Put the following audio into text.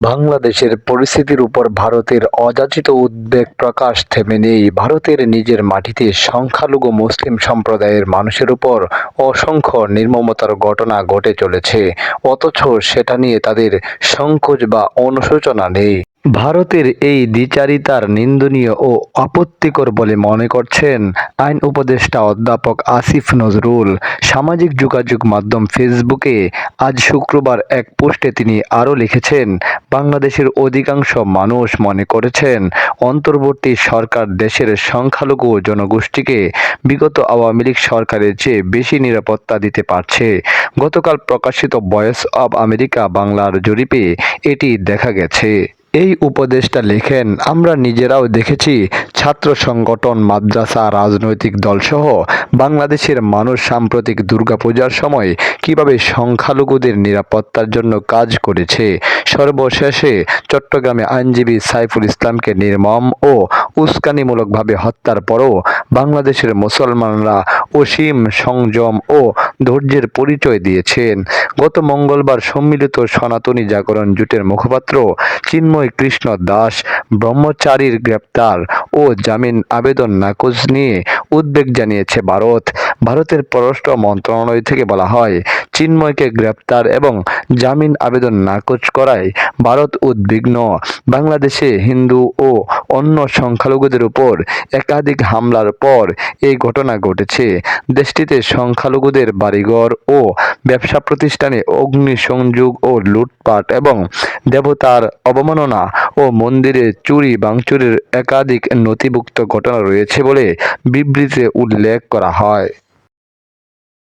বাংলাদেশের পরিস্থিতির উপর ভারতের অযাচিত উদ্বেগ প্রকাশ থেমে নেই। ভারতের নিজের মাটিতে সংখ্যালঘু মুসলিম সম্প্রদায়ের মানুষের উপর অসংখ্য নির্মমতার ঘটনা ঘটে চলেছে। অথচ সেটা নিয়ে তাদের সংকোচ বা অনুশোচনা নেই। ভারতের এই দ্বিচারিতার নিন্দনীয় ও আপত্তিকর বলে মনে করছেন আইন উপদেষ্টা অধ্যাপক আসিফ নজরুল। সামাজিক যোগাযোগ মাধ্যম ফেসবুকে আজ শুক্রবার এক পোস্টে তিনি আরও লিখেছেন, বাংলাদেশের অধিকাংশ মানুষ মনে করেছেন, অন্তর্বর্তী সরকার দেশের সংখ্যালঘু জনগোষ্ঠীকে বিগত আওয়ামী লীগ সরকারের চেয়ে বেশি নিরাপত্তা দিতে পারছে। গতকাল প্রকাশিত ভয়েস অব আমেরিকা বাংলার জরিপে এটি দেখা গেছে। এই উপদেশটা লেখেন, আমরা নিজেরাও দেখেছি ছাত্র সংগঠন, মাদ্রাসা, রাজনৈতিক দলসহ বাংলাদেশের মানুষ সাম্প্রতিক দুর্গাপূজার সময় কীভাবে সংখ্যালঘুদের নিরাপত্তার জন্য কাজ করেছে। সর্বশেষে চট্টগ্রামে আইনজীবী সাইফুল ইসলামকে নির্মম ও উস্কানিমূলকভাবে হত্যার পরও বাংলাদেশের মুসলমানরা অসীম সংযম ও ধৈর্যের পরিচয় দিয়েছেন। গত মঙ্গলবার সম্মিলিত সনাতনী জাগরণ জুটের মুখপাত্র চিন্ময় কৃষ্ণ দাস, ব্রহ্মচারীর গ্রেপ্তার ও জামিন আবেদন নাকচ নিয়ে উদ্বেগ জানিয়েছে ভারত। ভারতের পররাষ্ট্র মন্ত্রণালয় থেকে বলা হয় চিন্ময়কে গ্রেপ্তার এবং জামিন আবেদন নাকচ করায় ভারত উদ্বিগ্ন। বাংলাদেশে হিন্দু ও অন্য সংখ্যালঘুদের উপর একাধিক হামলার পর এই ঘটনা ঘটেছে। দেশটিতে সংখ্যালঘুদের বাড়িঘর ও ব্যবসা প্রতিষ্ঠানে অগ্নিসংযোগ ও লুটপাট এবং দেবতার অবমাননা ও মন্দিরে চুরি ভাঙচুরের একাধিক নথিভুক্ত ঘটনা রয়েছে বলে বিবৃতিতে উল্লেখ করা হয়।